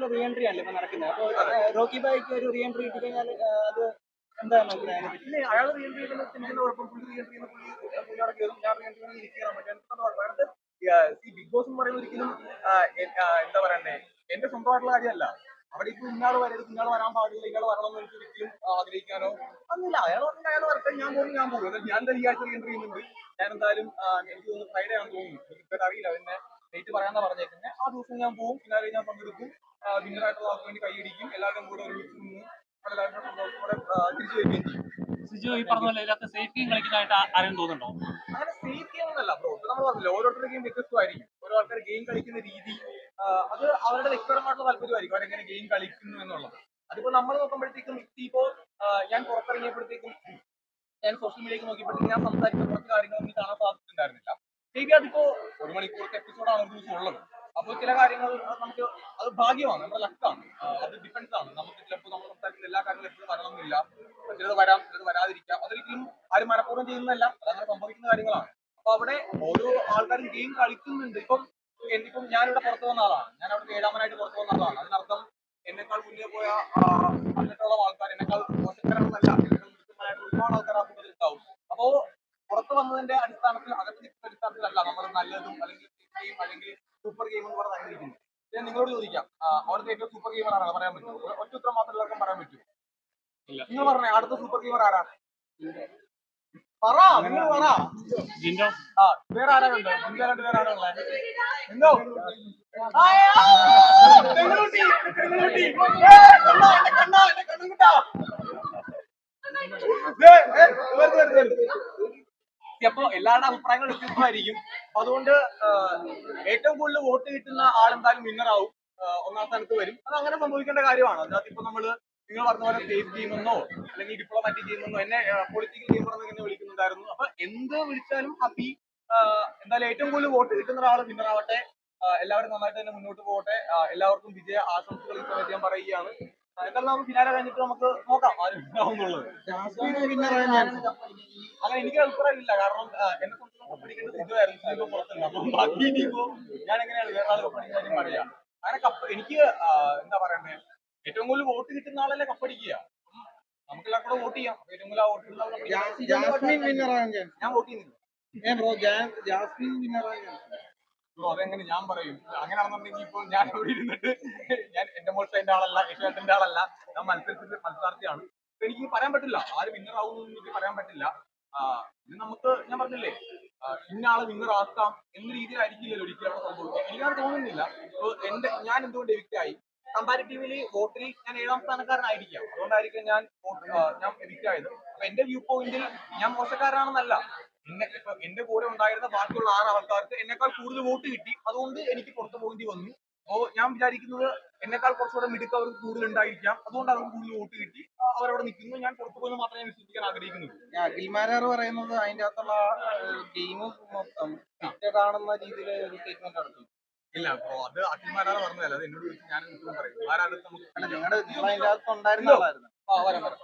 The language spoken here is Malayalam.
തരത്തിലുള്ള റീ എൻട്രി ആണ് ഇപ്പൊ നടക്കുന്നത് അപ്പൊ റോക്കി ബായിക്ക് ഒരു റീ എൻട്രി കിട്ടി കഴിഞ്ഞാൽ അത് എന്താണ് അയാൾ റീ എൻട്രി ചെയ്യുന്ന കുഴപ്പം പുള്ളി റീ എൻട്രി ചെയ്യുന്ന പുള്ളി അവിടെ ഞാൻ റീ എൻട്രി ചെയ്യുന്ന എനിക്ക് ബിഗ് ബോസ് എന്ന് പറയുന്നത് ഒരിക്കലും എന്താ പറയണ്ടേ? എന്റെ സ്വന്തമായിട്ടുള്ള കാര്യമല്ല. അവിടെ ഇപ്പൊ ഇന്നാൾ വരരുത് ഇന്നാൾ വരാൻ പാടില്ല ഇന്നാൾ വരണം എന്ന് എനിക്ക് ഒരിക്കലും ആഗ്രഹിക്കാനോ ഒന്നുമില്ല. അയാൾ വന്നിട്ട് അയാൾ വരട്ടെ ഞാൻ പോകും ഞാൻ പോകും ഞാൻ എന്താ ഈ ആഴ്ച എൻട്രി ചെയ്യുന്നുണ്ട്. ഞാൻ എന്തായാലും എനിക്ക് തോന്നുന്നു ഫ്രൈഡേ ആണെന്ന് തോന്നുന്നു. എനിക്ക് അറിയില്ല. പിന്നെ ഡേറ്റ് പറയാന്നാ പറഞ്ഞേക്കുന്നത് ആ ദിവസം ഞാൻ പോകും ഇന്നാലും ഞാൻ പങ്കെടുക്കും. വിന്നറായിട്ടുള്ള ആൾക്ക് വേണ്ടി കൈയടിക്കും. എല്ലാവരും കൂടെ ഒരുമിച്ച് നിന്ന് തിരിച്ചു വരികയും ചെയ്യും. സിജു ഈ പറഞ്ഞ പോലെ ഇതിനകത്ത് സേഫ് ഗെയിം കളിക്കുന്നതായിട്ട് ആ- ആരെങ്കിലും തോന്നുന്നുണ്ടോ? അങ്ങനെ സേഫ് ഗെയിമൊന്നുമല്ല ബ്രോ നമ്മൾ പറഞ്ഞില്ല ഓരോരുത്തരുടെ ഗെയിം വ്യത്യസ്തമായിരിക്കും. ഓരോ ആൾക്കാർ ഗെയിം കളിക്കുന്ന രീതി അത് അവരുടെ വ്യക്തിപരമായിട്ടുള്ള താല്പര്യമായിരിക്കും. അവരെങ്ങനെ ഗെയിം കളിക്കുന്നു എന്നുള്ളത്. അതിപ്പോ നമ്മൾ നോക്കുമ്പോഴത്തേക്കും ഇപ്പോ ഞാൻ പുറത്തിറങ്ങിയപ്പോഴത്തേക്കും ഞാൻ സോഷ്യൽ മീഡിയക്ക് നോക്കിയപ്പോഴത്തേക്കും ഞാൻ സംസാരിക്കുന്ന കുറച്ച് കാര്യങ്ങൾ കാണാൻ സാധിച്ചിട്ടുണ്ടായിരുന്നില്ല മേ ബി അതിപ്പോ ഒരു മണിക്കൂറത്തെ എപ്പിസോഡാണ് ഒരു ദിവസം ഉള്ളത്. അപ്പോൾ ചില കാര്യങ്ങൾ നമുക്ക് അത് ഭാഗ്യമാണ് നമ്മുടെ ലക്കാണ് അത് ഡിപ്പെൻസ് ആണ്. നമുക്ക് ചിലപ്പോൾ നമ്മൾ സംസാരിക്കുന്ന എല്ലാ കാര്യങ്ങളും എപ്പോഴും വരണമെന്നില്ല. ചിലത് വരാം ചിലത് വരാതിരിക്കാം. അതൊരിക്കലും ആരും മനഃപൂർവം ചെയ്യുന്നതല്ല അതങ്ങനെ സംഭവിക്കുന്ന കാര്യങ്ങളാണ്. അപ്പൊ അവിടെ ഓരോ ആൾക്കാരും ഗെയിം കളിക്കുന്നുണ്ട്. ഇപ്പം എനിക്കിപ്പം ഞാനിവിടെ പുറത്തു വന്ന ആളാണ്. ഞാൻ അവിടെ ഏഴാമനായിട്ട് പുറത്തു വന്ന ആളാണ്. അതിനർത്ഥം എന്നെക്കാൾ മുന്നേ പോയ അങ്ങനെയുള്ള ആൾക്കാർ എന്നെക്കാൾ മോശക്കാരാണെന്നല്ല ഒരുപാട് ആൾക്കാർ ആ ഉണ്ടാവും അപ്പോ പുറത്തു വന്നതിന്റെ അടിസ്ഥാനത്തിൽ അകത്ത് അടിസ്ഥാനത്തിലല്ല നമ്മൾ നല്ലതും അല്ലെങ്കിൽ ഗെയിം അല്ലെങ്കിൽ സൂപ്പർ ഗെയിം എന്ന് പറഞ്ഞ് അനുകരിക്കുന്നത് ഞാൻ നിങ്ങളോട് ചോദിക്കാം അവിടുത്തെ ഏറ്റവും സൂപ്പർ ഗെയിമർ ആരാണ് പറയാൻ പറ്റുമോ? ഒറ്റ ഉത്തരം മാത്രം എല്ലാവർക്കും പറയാൻ പറ്റുമോ നിങ്ങൾ പറഞ്ഞേ അടുത്ത സൂപ്പർ ഗെയിമർ ആരാ? പറ നിങ്ങൾ പറ. ആ വേറെ ഉള്ളത്? എന്തോ. അപ്പൊ എല്ലാവരുടെ അഭിപ്രായങ്ങൾ വ്യത്യസ്തമായിരിക്കും. അതുകൊണ്ട് ഏറ്റവും കൂടുതൽ വോട്ട് കിട്ടുന്ന ആളെന്തായാലും ആ, ഒന്നാം സ്ഥാനത്ത് വരും. അത് അങ്ങനെ സംഭവിക്കേണ്ട കാര്യമാണ്. അതിനകത്ത് ഇപ്പൊ നമ്മൾ നിങ്ങൾ പറഞ്ഞ പോലെ സേഫ് എന്നോ അല്ലെങ്കിൽ ഡിപ്ലോമാറ്റിക് ഗെയിമെന്നോ എന്നെ പൊളിറ്റിക്കൽ ടീം പറഞ്ഞ് എന്നെ വിളിക്കുന്നുണ്ടായിരുന്നു. അപ്പൊ എന്ത് വിളിച്ചാലും ഹാപ്പി എന്തായാലും ഏറ്റവും കൂടുതൽ വോട്ട് കിട്ടുന്ന ഒരാൾ വിന്നർ ആവട്ടെ. എല്ലാവരും നന്നായിട്ട് തന്നെ മുന്നോട്ട് പോകട്ടെ. എല്ലാവർക്കും വിജയ ആശംസകൾ ഈ സമയത്ത് ഞാൻ പറയുകയാണ്. എന്തായാലും നമുക്ക് ഫിനാലെ കഴിഞ്ഞിട്ട് നമുക്ക് നോക്കാം ആരും ഉണ്ടാവുന്നുള്ളത് അങ്ങനെ എനിക്ക് അഭിപ്രായമില്ല. കാരണം എന്നെ ഞാൻ എങ്ങനെയാണ് വേറെ പറയാ? അങ്ങനെ കപ്പ് എനിക്ക് എന്താ പറയണ്ടേ? ഏറ്റവും കൂടുതൽ വോട്ട് കിട്ടുന്ന ആളല്ലേ കപ്പടിക്കുക. കൂടെ വോട്ട് ചെയ്യാം. അപ്പൊ ഏറ്റവും കൂടുതൽ വോട്ട് കിട്ടുന്ന ആൾ ജാസ്മിൻ വിന്നർ ഞാൻ വോട്ട് ചെയ്യുന്നില്ല. ജാസ്മിൻ ബ്രോ അതെങ്ങനെ ഞാൻ പറയും? അങ്ങനെയാണെന്നുണ്ടെങ്കിൽ ഇപ്പൊ ഞാൻ ഇവിടെ ഇരുന്നിട്ട് ഞാൻ എന്റെ മോൾ എന്റെ ആളല്ല ഏഷ്യാനെറ്റിന്റെ ആളല്ല. ഞാൻ മത്സരത്തിന്റെ മത്സരാർത്ഥിയാണ്. എനിക്ക് പറയാൻ പറ്റില്ല. ആര് വിന്നർ ആവും എനിക്ക് പറയാൻ പറ്റില്ല. ഇത് നമുക്ക് ഞാൻ പറഞ്ഞില്ലേ? ആ, ഇന്ന ആളെ വിന്നർ ആക്കാം എന്ന രീതിയിലായിരിക്കില്ലല്ലോ ഒരിക്കലും അവിടെ സംഭവിക്കുക. എനിക്കത് തോന്നുന്നില്ല. എന്റെ ഞാൻ എന്തുകൊണ്ട് എവിക്റ്റ് ആയി? കമ്പാരിറ്റീവ്ലി വോട്ടിൽ ഞാൻ ഏഴാം സ്ഥാനക്കാരനായിരിക്കാം. അതുകൊണ്ടായിരിക്കും ഞാൻ ഞാൻ എവിക്റ്റ് ആയത്. അപ്പൊ എന്റെ വ്യൂ പോയിന്റിൽ ഞാൻ മോശക്കാരനാണെന്നല്ല. എന്നെ ഇപ്പൊ എന്റെ കൂടെ ഉണ്ടായിരുന്ന ബാക്കിയുള്ള ആറ് ആൾക്കാർക്ക് എന്നെക്കാൾ കൂടുതൽ വോട്ട് കിട്ടി. അതുകൊണ്ട് എനിക്ക് പുറത്തു പോകേണ്ടി വന്നു. അപ്പോ ഞാൻ വിചാരിക്കുന്നത് എന്നെക്കാൾ കുറച്ചുകൂടെ മിടുക്ക് അവർക്ക് കൂടുതൽ ഉണ്ടായിരിക്കാം. അതുകൊണ്ട് അവർക്ക് കൂടുതൽ വോട്ട് കിട്ടി. അവർ അവരവിടെ നിൽക്കുന്നു. ഞാൻ പുറത്തു പോയി മാത്രമേ വിശ്വസിക്കാൻ ആഗ്രഹിക്കുന്നുള്ളൂ. അഖിൽമാരാർ പറയുന്നത് അതിന്റെ അകത്തുള്ള ഗെയിം മൊത്തം ആണെന്ന രീതിയിൽ ഒരു സ്റ്റേറ്റ്മെന്റ് നടത്തി. ഇല്ല അപ്പോ അത് അഖിൽമാരാർ പറഞ്ഞതല്ല. അത് എന്നോട് ചോദിച്ചു. ഞാൻ പറയും. ആരാടുത്ത് നമുക്ക് നിങ്ങളുടെ അതിന്റെ അകത്ത് ഉണ്ടായിരുന്ന ആളായിരുന്നു. ആ വരാം വരാം.